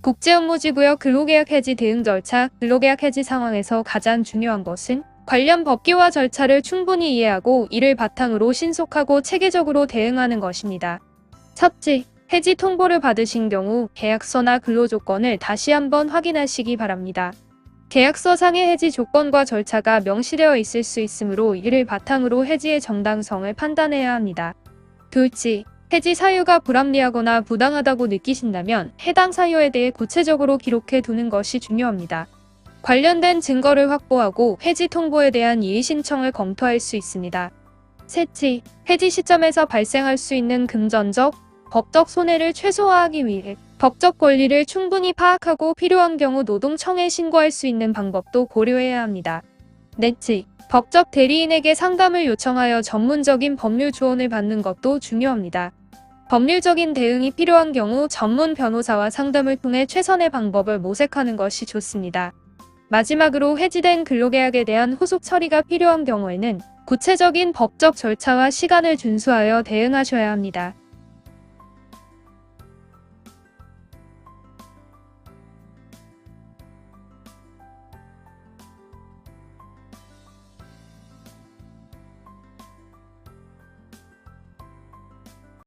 국제업무지구역 근로계약 해지 대응 절차, 근로계약 해지 상황에서 가장 중요한 것은 관련 법규와 절차를 충분히 이해하고 이를 바탕으로 신속하고 체계적으로 대응하는 것입니다. 첫째, 해지 통보를 받으신 경우 계약서나 근로조건을 다시 한번 확인하시기 바랍니다. 계약서상의 해지 조건과 절차가 명시되어 있을 수 있으므로 이를 바탕으로 해지의 정당성을 판단해야 합니다. 둘째, 해지 사유가 불합리하거나 부당하다고 느끼신다면 해당 사유에 대해 구체적으로 기록해 두는 것이 중요합니다. 관련된 증거를 확보하고 해지 통보에 대한 이의 신청을 검토할 수 있습니다. 셋째, 해지 시점에서 발생할 수 있는 금전적, 법적 손해를 최소화하기 위해 법적 권리를 충분히 파악하고 필요한 경우 노동청에 신고할 수 있는 방법도 고려해야 합니다. 넷째, 법적 대리인에게 상담을 요청하여 전문적인 법률 조언을 받는 것도 중요합니다. 법률적인 대응이 필요한 경우 전문 변호사와 상담을 통해 최선의 방법을 모색하는 것이 좋습니다. 마지막으로 해지된 근로계약에 대한 후속 처리가 필요한 경우에는 구체적인 법적 절차와 시간을 준수하여 대응하셔야 합니다.